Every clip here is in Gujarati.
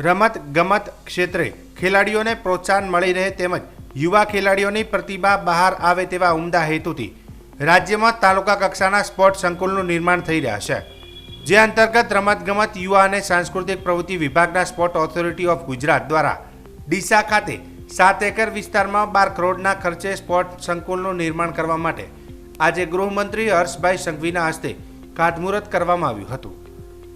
રમત, ગમત ક્ષેત્રે ખેલાડીઓને પ્રોત્સાહન મળી રહે તેમજ યુવા ખેલાડીઓની પ્રતિભા બહાર આવે તેવા ઉમદા હેતુથી રાજ્યમાં તાલુકા કક્ષાના સ્પોર્ટ સંકુલનું નિર્માણ થઈ રહ્યા છે. જે અંતર્ગત રમતગમત યુવા અને સાંસ્કૃતિક પ્રવૃત્તિ વિભાગના સ્પોર્ટ ઓથોરિટી ઓફ ગુજરાત દ્વારા ડીસા ખાતે સાત એકર વિસ્તારમાં બાર કરોડના ખર્ચે સ્પોર્ટ સંકુલનું નિર્માણ કરવા માટે આજે ગૃહમંત્રી હર્ષભાઈ સંઘવીના હસ્તે ખાતમુહૂર્ત કરવામાં આવ્યું હતું.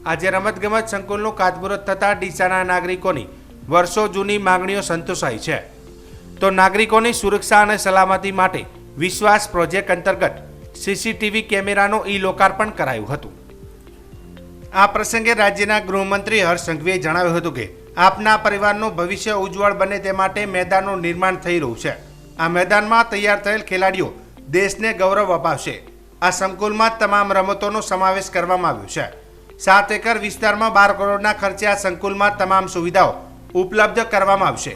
આજે રમતગમત સંકુલનું ખાતમુહૂર્ત થતાં ડીસાના નાગરિકોની વર્ષો જૂની માંગણીઓ સંતોષાઈ છે. તો નાગરિકોની સુરક્ષા અને સલામતી માટે વિશ્વાસ પ્રોજેક્ટ અંતર્ગત સીસીટીવી કેમેરાનું ઈ લોકાર્પણ કરાયું હતું. આ પ્રસંગે રાજ્યના ગૃહમંત્રી હર્ષ સંઘવીએ જણાવ્યું હતું કે આપના પરિવારનું ભવિષ્ય ઉજ્જવળ બને તે માટે મેદાનનું નિર્માણ થઈ રહ્યું છે. આ મેદાનમાં તૈયાર થયેલ ખેલાડીઓ દેશને ગૌરવ અપાવશે. આ સંકુલમાં તમામ રમતોનો સમાવેશ કરવામાં આવ્યો છે. સાત એકર વિસ્તારમાં બાર કરોડના ખર્ચે આ સંકુલમાં તમામ સુવિધાઓ ઉપલબ્ધ કરવામાં આવશે.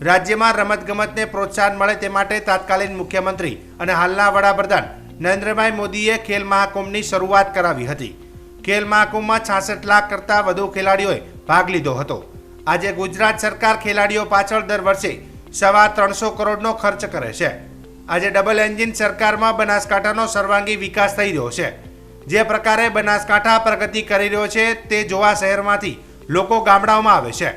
રાજ્યમાં રમતગમતને પ્રોત્સાહન મળે તે માટે તાત્કાલિન મુખ્યમંત્રી અને હાલના વડાપ્રધાન નરેન્દ્રભાઈ મોદીએ ખેલ મહાકુંભની શરૂઆત કરાવી હતી. ખેલ મહાકુંભમાં છાસઠ લાખ કરતાં વધુ ખેલાડીઓએ ભાગ લીધો હતો. આજે ગુજરાત સરકાર ખેલાડીઓ પાછળ દર વર્ષે સવા ત્રણસો કરોડનો ખર્ચ કરે છે. આજે ડબલ એન્જિન સરકારમાં બનાસકાંઠાનો સર્વાંગી વિકાસ થઈ રહ્યો છે. જે પ્રકારે બનાસકાંઠા પ્રગતિ કરી રહ્યો છે તે જોવા શહેરમાંથી લોકો ગામડાઓમાં આવે છે.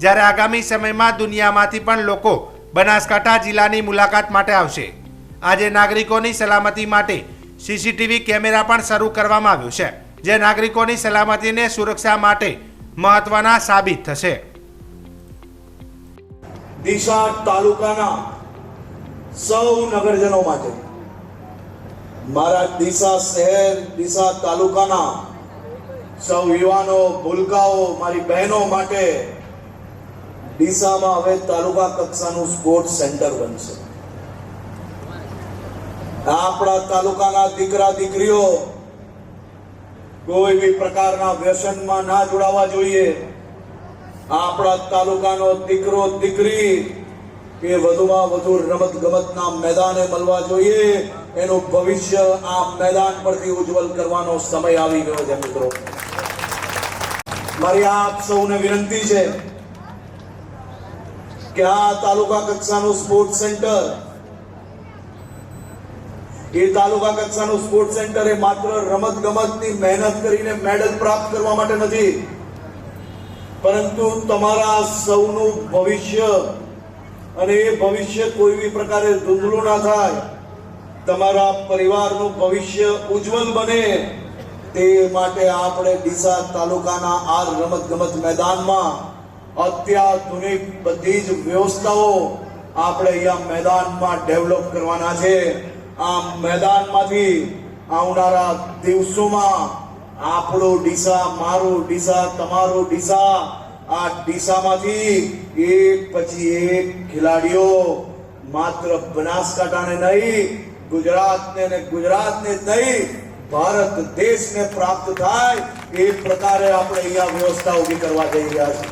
જ્યારે આગામી સમયમાં દુનિયામાંથી પણ લોકો બનાસકાંઠા જિલ્લાની મુલાકાત માટે આવશે. આજે નાગરિકોની સલામતી માટે સીસીટીવી કેમેરા પણ શરૂ કરવામાં આવ્યો છે, જે નાગરિકોની સલામતીને સુરક્ષા માટે મહત્વના સાબિત થશે. ડીસા તાલુકાના સૌ નગરજનો માટે મારા ડીસા શહેર, ડીસા તાલુકાના સૌ યુવાનો, ભૂલકાઓ, મારી બહેનો માટે ડીસામાં હવે તાલુકા કક્ષાનું સ્પોર્ટ્સ સેન્ટર બનશે. આપણા તાલુકાના દીકરા, દીકરીઓ કોઈ બી પ્રકારના વ્યસનમાં ના જોડાવા જોઈએ. આપણા તાલુકાનો દીકરો, દીકરી કે વધુમાં વધુ રમત ગમતના મેદાને મળવા જોઈએ. એનું ભવિષ્ય આ મેદાન પરથી ઉજ્જવલ કરવાનો સમય આવી ગયો છે, મિત્રો. મારી આપ સૌને વિનંતી છે કે આ તાલુકા કક્ષાનું સ્પોર્ટ સેન્ટર એ તાલુકા કક્ષાનું સ્પોર્ટ સેન્ટર એ માત્ર રમત ગમતની મહેનત કરીને મેડલ પ્રાપ્ત કરવા માટે નથી, પરંતુ તમારા સૌનું ભવિષ્ય, અને એ ભવિષ્ય કોઈ બી પ્રકારે ધૂંધળું ના થાય તમારા પરિવારનું ભવિષ્ય ઉજ્જવલ બને તે માટે આપણે ડીસા તાલુકાના આ રમત ગમત મેદાનમાં અત્યાધુનિક બધી જ વ્યવસ્થાઓ આપણે અહીંયા મેદાનમાં ડેવલપ કરવાના છે. આ મેદાનમાંથી આવનારા દિવસોમાં આપણો ડીસા, મારું ડીસા, તમારો ડીસા, આ ડીસામાંથી એક પછી એક ખેલાડીઓ માત્ર બનાસકાંઠાને નહીં ગુજરાતને અને ગુજરાતને નહીં, ભારત દેશને પ્રાપ્ત થાય, એ પ્રકારે આપણે અહીંયા વ્યવસ્થા ઊભી કરવા જઈ રહ્યા છીએ.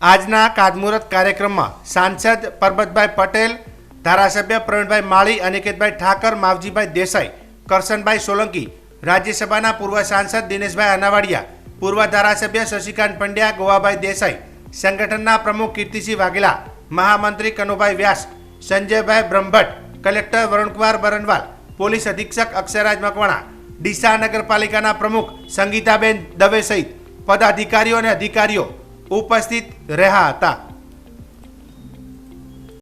આજના કાદમુહૂર્ત કાર્યક્રમમાં સાંસદ પરબતભાઈ પટેલ, ધારાસભ્ય પ્રવીણભાઈ માળી, અનિકેતભાઈ ઠાકર, માવજીભાઈ દેસાઈ, કરશનભાઈ સોલંકી, રાજ્યસભાના પૂર્વ સાંસદ દિનેશભાઈ અનાવાડિયા, પૂર્વ ધારાસભ્ય શશિકાંત પંડ્યા, ગોવાભાઈ દેસાઈ, સંગઠનના પ્રમુખ કીર્તિસિંહ વાઘેલા, મહામંત્રી કનુભાઈ વ્યાસ સંજયભાઈ બ્રહ્મભટ્ટ, કલેક્ટર વરુણકુમાર બરનવાલ, પોલીસ અધિક્ષક અક્ષરાજ મકવાણા, ડીસા નગરપાલિકાના પ્રમુખ સંગીતાબેન દવે સહિત પદાધિકારીઓ અને અધિકારીઓ ઉપસ્થિત રહ્યા હતા.